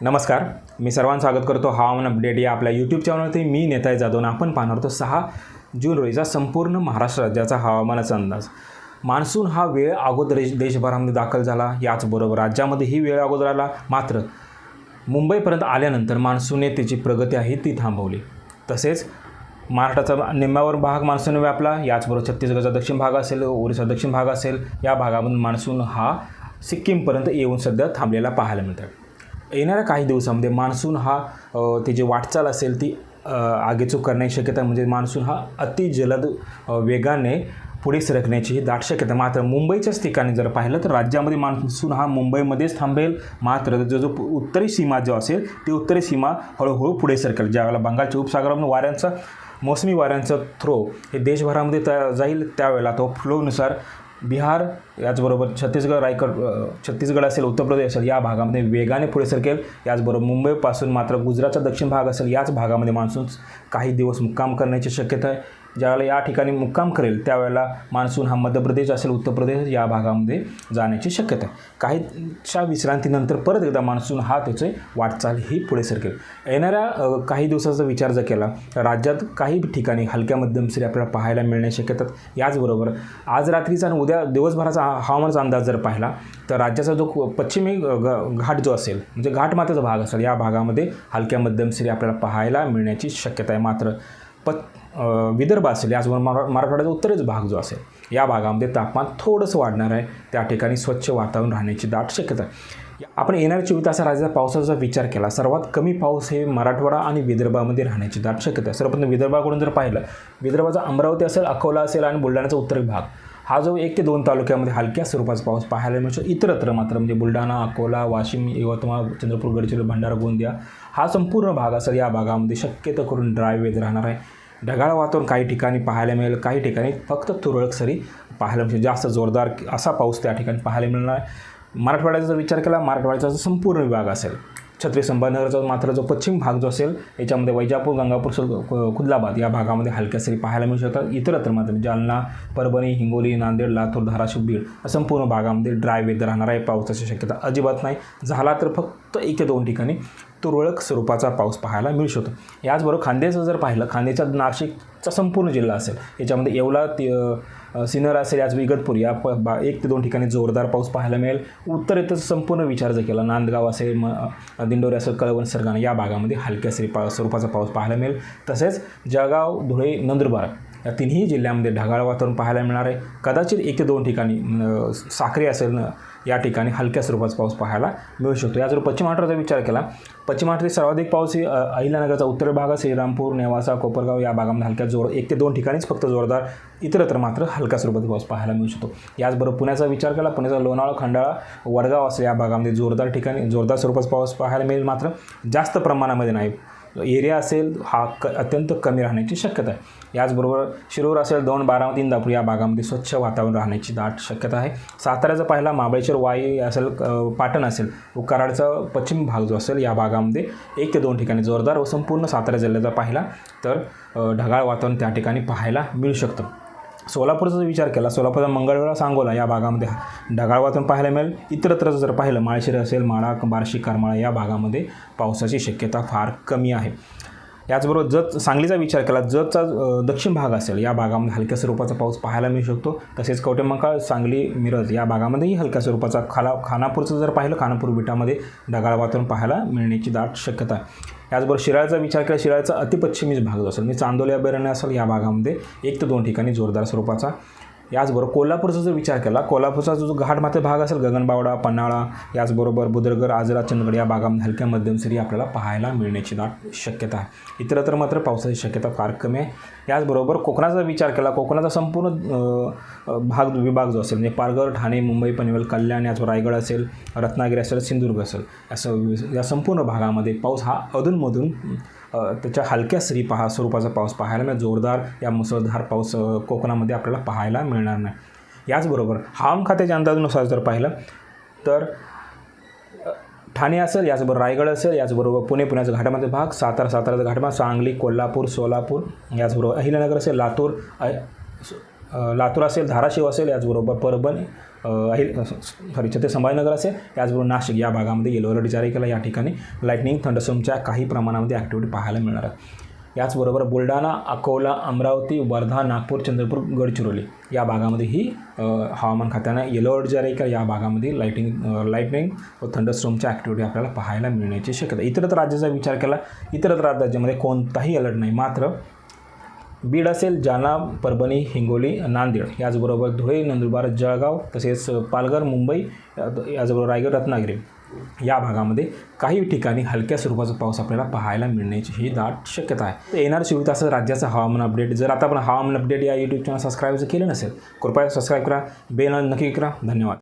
नमस्कार मी सर्वांचं स्वागत करतो हवामान अपडेट या आपल्या यूट्यूब चॅनलवरती मी नेताय जाधव आपण पाहणार होतो सहा जून रोजीचा संपूर्ण महाराष्ट्र राज्याचा हवामानाचा अंदाज. मान्सून हा वेळ अगोदर देशभरामध्ये दाखल झाला याचबरोबर राज्यामध्ये ही वेळ अगोदर आला. मात्र मुंबईपर्यंत आल्यानंतर मान्सूनने त्याची प्रगती आहे ती थांबवली. तसेच महाराष्ट्राचा निम्म्यावर भाग मान्सून व्यापला याचबरोबर छत्तीसगडचा दक्षिण भाग असेल ओरिसा दक्षिण भाग असेल या भागामधून मान्सून हा सिक्कीमपर्यंत येऊन सध्या थांबलेला पाहायला मिळतात येणाऱ्या काही दिवसामध्ये मान्सून हा ती त्याची वाटचाल असेल ती आगेचूक करण्याची शक्यता म्हणजे मान्सून हा अति जलद वेगाने पुढे सरकण्याची ही दाट शक्यता. मात्र मुंबईच्याच ठिकाणी जर पाहिलं तर राज्यामध्ये मान्सून हा मुंबईमध्येच थांबेल. मात्र जो जो उत्तरी सीमा जो असेल ती उत्तरी सीमा हळूहळू पुढे सरकेल. ज्यावेळेला बंगालच्या उपसागरामधून वाऱ्यांचा मोसमी वाऱ्यांचा थ्रो हे देशभरामध्ये त्या जाईल त्यावेळेला तो फ्लोनुसार बिहार याचबरोबर छत्तीसगड रायगड छत्तीसगड असेल उत्तर प्रदेश असेल या भागामध्ये वेगाने पुढे सरकेल. याचबरोबर मुंबईपासून मात्र गुजरातचा दक्षिण भाग असेल याच भागामध्ये मान्सून काही दिवस मुक्काम करण्याची शक्यता आहे. ज्यावेळेला या ठिकाणी मुक्काम करेल त्यावेळेला मान्सून हा मध्य प्रदेश असेल उत्तर प्रदेश या भागामध्ये जाण्याची शक्यता आहे. काहीच्या विश्रांतीनंतर परत एकदा मान्सून हा त्याचे वाटचाल ही पुढे सरकेल. येणाऱ्या काही दिवसाचा विचार जर केला तर राज्यात काही ठिकाणी हलक्या मध्यम सरी आपल्याला पाहायला मिळण्या शक्यतात याचबरोबर आज रात्रीचा आणि उद्या दिवसभराचा हवामानाचा अंदाज जर पाहिला तर राज्याचा जो क- पश्चिमी ग- घाट जो असेल म्हणजे घाटमाथ्याचा भाग असेल या भागामध्ये हलक्या मध्यम सरी आपल्याला पाहायला मिळण्याची शक्यता आहे. मात्र प विदर्भ असेल याचबरोबर मरा मराठवाड्याचा उत्तरेच भाग जो असेल या भागामध्ये तापमान थोडंसं वाढणार आहे. त्या ठिकाणी स्वच्छ वातावरण राहण्याची दाट शक्यता आहे. आपण येणाऱ्या चोवीस तासात राज्याचा पावसाचा विचार केला. सर्वात कमी पाऊस हे मराठवाडा आणि विदर्भामध्ये राहण्याची दाट शक्यता आहे. सर्वप्रथम विदर्भाकडून जर पाहिलं विदर्भाचा अमरावती असेल अकोला असेल आणि बुलढाण्याचा उत्तर भाग हा जो एक ते दोन तालुक्यामध्ये हलक्या स्वरूपाचा पाऊस पाहायला मिळतो. इतरत्र मात्र म्हणजे बुलढाणा अकोला वाशिम यवतमाळ चंद्रपूर गडचिरोली भंडारा गोंदिया हा संपूर्ण भाग असेल या भागामध्ये शक्यतो करून ड्राय वेदर राहणार आहे. ढगाळ वातावरण काही ठिकाणी पाहायला मिळेल काही ठिकाणी फक्त तुरळक सरी पाहायला मिळेल जास्त जोरदार असा पाऊस त्या ठिकाणी पाहायला मिळणार मराठवाड्याचा जर विचार केला मराठवाड्याचा जो संपूर्ण विभाग असेल छत्री संभाजीनगरचा मात्र जो पश्चिम भाग जो असेल याच्यामध्ये वैजापूर गंगापूर सल- खुदलाबाद या भागामध्ये हलक्या सरी पाहायला मिळू शकतात. इतरत्र मात्र जालना परभणी हिंगोली नांदेड लातूर धाराशिव बीड या संपूर्ण भागामध्ये ड्राय वेदर राहणार आहे. पावसाची शक्यता अजिबात नाही. झाला तर फक्त एक ते दोन ठिकाणी तुरळक स्वरूपाचा पाऊस पाहायला मिळू शकतो. याचबरोबर खांद्याचं जर पाहिलं खांद्याच्या नाशिकचा संपूर्ण जिल्हा असेल याच्यामध्ये येवला ते सिन्नर असेल याच इगतपूर या प बा एक ते दोन ठिकाणी जोरदार पाऊस पाहायला मिळेल. उत्तरेत संपूर्ण विचार जर केला नांदगाव असेल म दिंडोरी असेल कळवण सरगाणा या भागामध्ये हलक्या सरी पा स्वरूपाचा पाऊस पाहायला मिळेल. तसेच जळगाव धुळे नंदुरबार या तिन्ही जिल्ह्यामध्ये ढगाळ वातावरण पाहायला मिळणार आहे. कदाचित एक ते दोन ठिकाणी साखरे असेल ना या ठिकाणी हलक्या स्वरूपाचा पाऊस पाहायला मिळू शकतो. याचबरोबर पश्चिम महाराष्ट्राचा विचार केला पश्चिम महाराष्ट्रात सर्वाधिक पाऊस ही अहिल्यानगरचा उत्तर भाग श्रीरामपूर नेवासा कोपरगाव या भागामध्ये हलक्या जोर एक ते दोन ठिकाणीच फक्त जोरदार इतरत्र मात्र हलक्या स्वरूपाचा पाऊस पाहायला मिळू शकतो. याचबरोबर पुण्याचा विचार केला पुण्याचा लोणावळा खंडाळा वडगाव असं या भागामध्ये जोरदार ठिकाणी जोरदार स्वरूपाचा पाऊस पाहायला मिळेल मात्र जास्त प्रमाणामध्ये नाही. एरिया असेल हा क अत्यंत कमी राहण्याची शक्यता आहे. याचबरोबर शिरूर असेल दोन बारामती इंदापूर या भागामध्ये स्वच्छ वातावरण राहण्याची दाट शक्यता आहे. साताऱ्याचा पाहिला महाबळेश्वर वाई असेल पाटण असेल व कराडचा पश्चिम भाग जो असेल या भागामध्ये एक ते दोन ठिकाणी जोरदार व संपूर्ण सातारा जिल्ह्याचा पाहिला तर ढगाळ वातावरण त्या ठिकाणी पाहायला मिळू शकतं. सोलापूरचा जर विचार केला. सोलापूरचा मंगळवेळा सांगोला या भागामध्ये ढगाळ वातावरण पाहायला मिळेल. इतरत्र जर पाहिलं माळशिर असेल माळा बार्शी करमाळा या भागामध्ये पावसाची शक्यता फार कमी आहे. याचबरोबर जत सांगलीचा विचार केला जतचा दक्षिण भाग असेल या भागामध्ये हलक्या स्वरूपाचा पाऊस पाहायला मिळू शकतो. तसेच कवटेमंकाळ सांगली मिरज या भागामध्येही हलक्या स्वरूपाचा खाला खानापूरचं जर पाहिलं खानापूर बिटामध्ये ढगाळ वातावरण पाहायला मिळण्याची दाट शक्यता आहे. याचबरोबर शिराळचा विचार केला शिराळचा अतिपश्चिमीच भाग जो असेल म्हणजे चांदोली अभयारण्य असेल या भागामध्ये एक ते दोन ठिकाणी जोरदार स्वरूपाचा याचबरोबर कोल्हापूरचा जर विचार केला कोल्हापूरचा जो घाटमाथे भाग असेल गगनबावडा पन्हाळा याचबरोबर बुदरगड आजरा चंदगड या भागामध्ये हलक्या मध्यम सरी आपल्याला पाहायला मिळण्याची दाट शक्यता आहे. इतरत्र मात्र पावसाची शक्यता फार कमी आहे. याचबरोबर कोकणाचा विचार केला कोकणाचा संपूर्ण भाग विभाग जो असेल म्हणजे पालघर ठाणे मुंबई पनवेल कल्याण याचबरोबर रायगड असेल रत्नागिरी असेल सिंधुदुर्ग असेल असं या संपूर्ण भागामध्ये पाऊस हा अधूनमधून त्याच्या हलक्या सरी पहा स्वरूपाचा पाऊस पाहायला मिळेल. जोरदार या मुसळधार पाऊस कोकणामध्ये आपल्याला पाहायला मिळणार नाही. याचबरोबर हवामान खात्याच्या अंदाजानुसार जर पाहिलं तर ठाणे असेल याचबरोबर रायगड असेल याचबरोबर पुणे पुण्याचा घाटामध्ये भाग सातारा साताराचा घाटमा सांगली कोल्हापूर सोलापूर याचबरोबर अहिल्यानगर असेल लातूर लातूर असेल धाराशिव असेल याचबरोबर परभणी अ, अहिल सॉरी छत्रपती संभाजीनगर असेल. त्याचबरोबर नाशिक या भागामध्ये येलो अलर्ट जारी केला या ठिकाणी लाईटनिंग थंडसोमच्या काही प्रमाणामध्ये ॲक्टिव्हिटी पाहायला मिळणार आहे. याचबरोबर बुलढाणा अकोला अमरावती वर्धा नागपूर चंद्रपूर गडचिरोली या भागामध्ये ही हवामान खात्यानं येलो अलर्ट जारी केला. या भागामध्ये लाईटिंग लाईटनिंग व थंडस्ट्रोमच्या ॲक्टिव्हिटी आपल्याला पाहायला मिळण्याची शक्यता इतरत्र राज्याचा विचार केला इतरत्र राज्यामध्ये कोणताही अलर्ट नाही. मात्र बीड असेल जालना परभणी हिंगोली नांदेड. याचबरोबर धुळे नंदुरबार जळगाव तसेच पालघर मुंबई याचबरोबर रायगड रत्नागिरी. या भागामध्ये काही ठिकाणी हलक्या स्वरूपाचा पाऊस आपल्याला पाहायला मिळण्याची ही दाट शक्यता आहे. तर येणार चोवीस तासात राज्याचं हवामान अपडेट. जर आता आपण हवामान अपडेट या यूट्यूब चॅनल सबस्क्राईब जर केलं नसेल कृपया सबस्क्राईब करा. बेल नक्की करा. धन्यवाद.